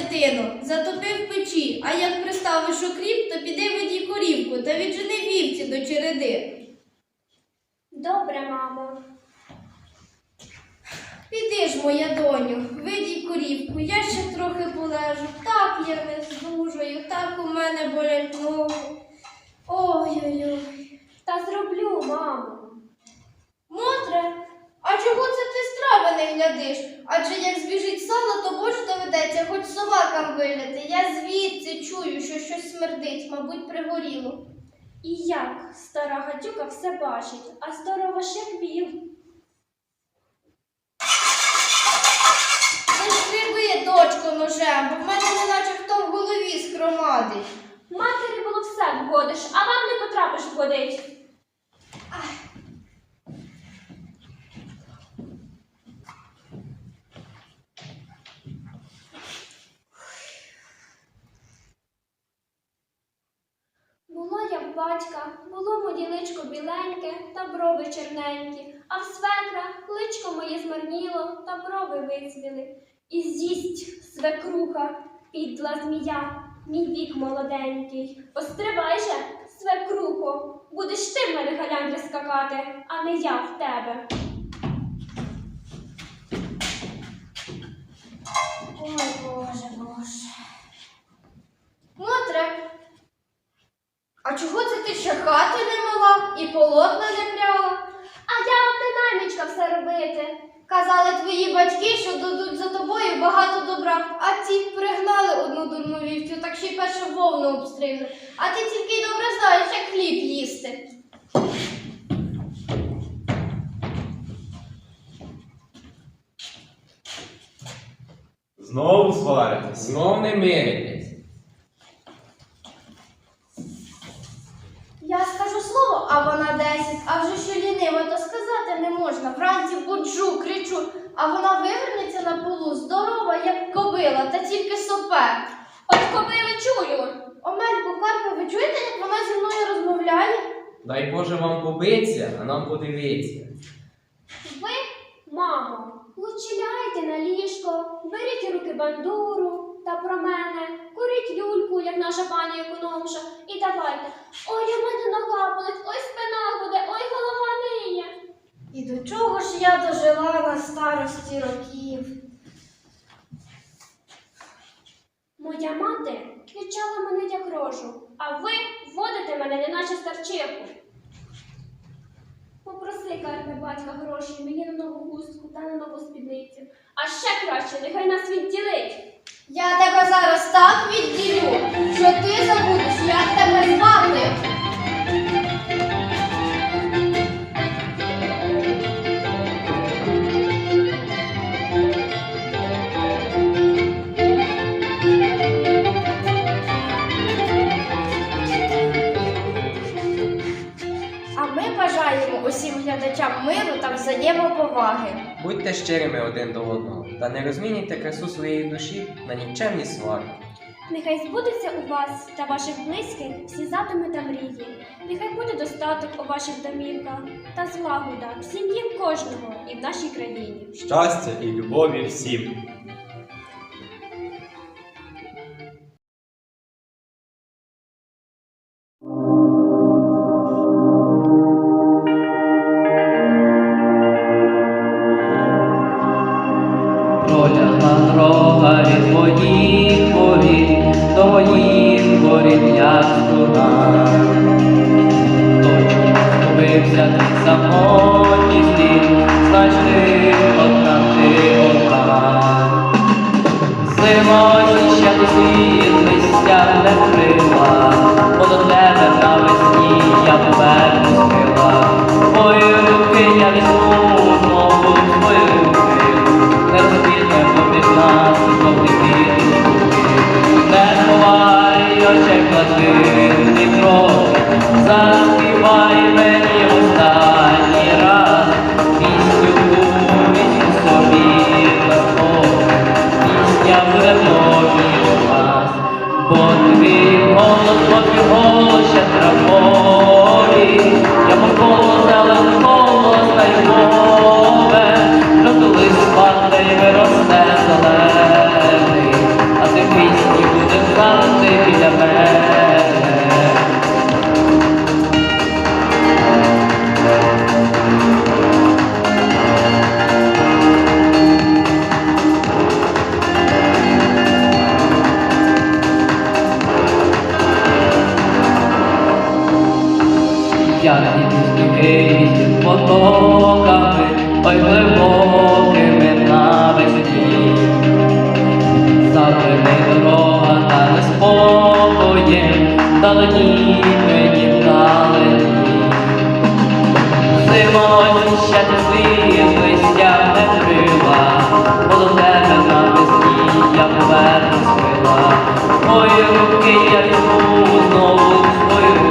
дитино, затопив печі, а як приставиш окріп, то піди ведій корівку та віджени вівці до череди. Добре, мамо. Піди ж, моя доню, видій корівку, я ще трохи полежу. Так я не здужую, так у мене болять ноги. Ой-ой-ой, та зроблю, мамо. Мотре а чого це ти страви не глядиш? Адже як збіжить сало, то боже доведеться хоч собакам виляти. Я звідси чую, що щось смердить, мабуть, пригоріло. І як стара гадюка все бачить, а здорова ж як віл. Ти дочко, ножем, бо в мене неначе хто в голові скромадить. Матері було все вгодиш, а вам не потрапиш вгодить. Була я в батька, було моє личко біленьке та брови черненькі, а в свекра личко моє змарніло та брови вицвіли. І з'їсть свекруха, підла змія, мій вік молоденький. Постривай же, свекрухо, будеш ти в мене халяндрі скакати, а не я в тебе. Ой, боже, боже. Мотре, а чого це ти ще хати не мила і полотна не пряла? А я вам не наймичка все робити. Казали твої батьки, що дадуть за тобою багато добра, а ті пригнали одну дурну вівцю, так ще й першу вовну обстригли. А ти тільки й добре знаєш, як хліб їсти. Знову сваритесь. Знов не миритесь. Я скажу слово, а вона десять, а вже що ліниво, то сказати не можна. Вранці буджу, кричу, а вона вивернеться на полу, здорова, як кобила, та тільки сопе. От кобили чую. Омельку, Карпе, ви чуєте, як вона зі мною розмовляє? Дай Боже вам побиться, а нам подивитися. Ви, мамо, лучше лягайте на ліжко, беріть у руки бандуру та про мене, куріть люльку, як наша пані економша, і давайте. Ой, у мене нога болить, ой, спина буде, ой, голова ниє. І до чого ж я дожила на старості років? Моя мати квічала мене як рожу, а ви вводите мене, неначе старчиху. Попроси, Карпе, батька гроші мені на нову хустку та на нову спідницю. А ще краще, нехай нас відділить. Я тебе зараз так відділю, що ти забудеш, як тебе звати. Будьте щирими один до одного та не розмінюйте красу своєї душі на нікчемні сварки. Нехай збудеться у вас та ваших близьких всі задуми та мрії. Нехай буде достаток у ваших домівках та злагода в сім'ї кожного і в нашій країні. Щастя і любові всім. Знаєш ти одна, ти одна. Ще до світ не крила, бо до тебе навесні я повернусь крила. Твої руки я візьму знову твої руки, не розбітне поміж нас жовті квіти. Не ховай очей блакитний кров, заспівай обоє далені мені далені. Зимою ще ти листя не крила, бо до тебе на пісні я повернусь крила. Мої руки я візьму знову свою.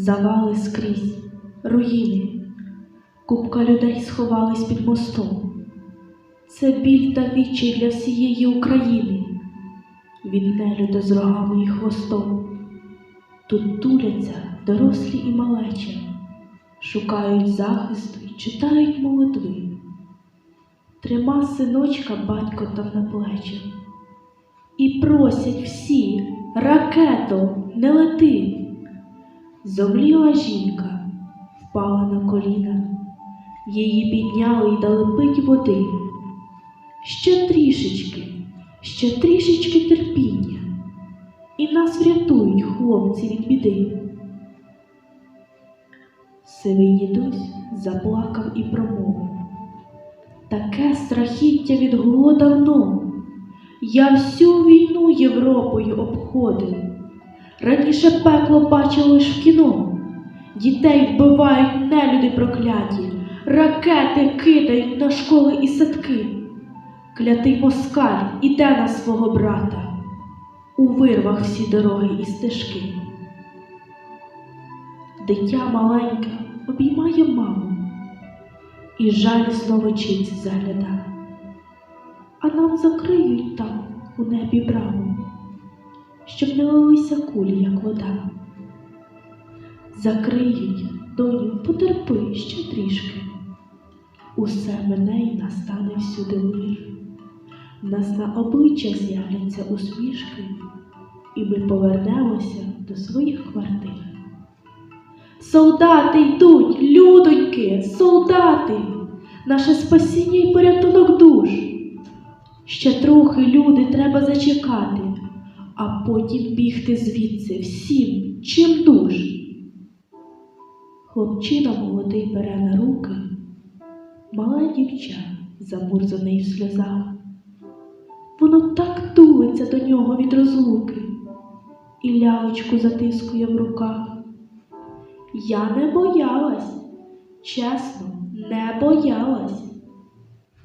Завали скрізь, руїни, купка людей сховались під мостом. Це біль та відчай для всієї України, від нелюда з рогами і хвостом. Тут туляться дорослі і малечі, шукають захисту й читають молитви. Трима синочка батько там на плечі. І просять всі, ракето, не лети. Зомліла жінка, впала на коліна, її підняли й дали пить води. Ще трішечки, ще трішечки терпіння, і нас врятують хлопці від біди. Сивий дідусь заплакав і промовив. Таке страхіття відгуло давно. Я всю війну Європою обходив. Раніше пекло бачив лиш в кіно. Дітей вбивають нелюди прокляті, ракети кидають на школи і садки. Клятий москаль іде на свого брата. У вирвах всі дороги і стежки. Дитя маленьке обіймає маму і жалісно в очіці заглядає. А нам закриють там у небі браму, щоб не лилися кулі, як вода. Закриють, доню, потерпи ще трішки. Усе мене й настане всюди мир. Нас на обличчя з'являться усмішки, і ми повернемося до своїх квартир. Солдати йдуть, людоньки, солдати, наше спасіння і порятунок душ. Ще трохи люди треба зачекати, а потім бігти звідси всім, чим душ. Хлопчина молодий бере на руки, мале дівча, замурзане в сльозах. Воно так тулиться до нього від розлуки і лялечку затискує в руках. Я не боялась, чесно, не боялась.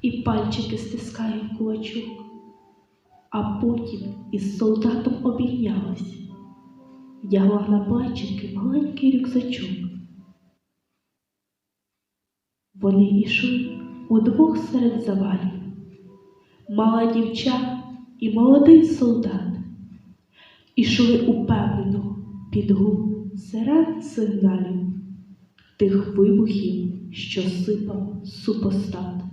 І пальчики стискає в кулачок, а потім із солдатом обійнялась, вдягла на плечики маленький рюкзачок. Вони йшли удвох серед завалів, мала дівча і молодий солдат, ішли упевнено під гул сирен сигналів, тих вибухів, що сипав супостат.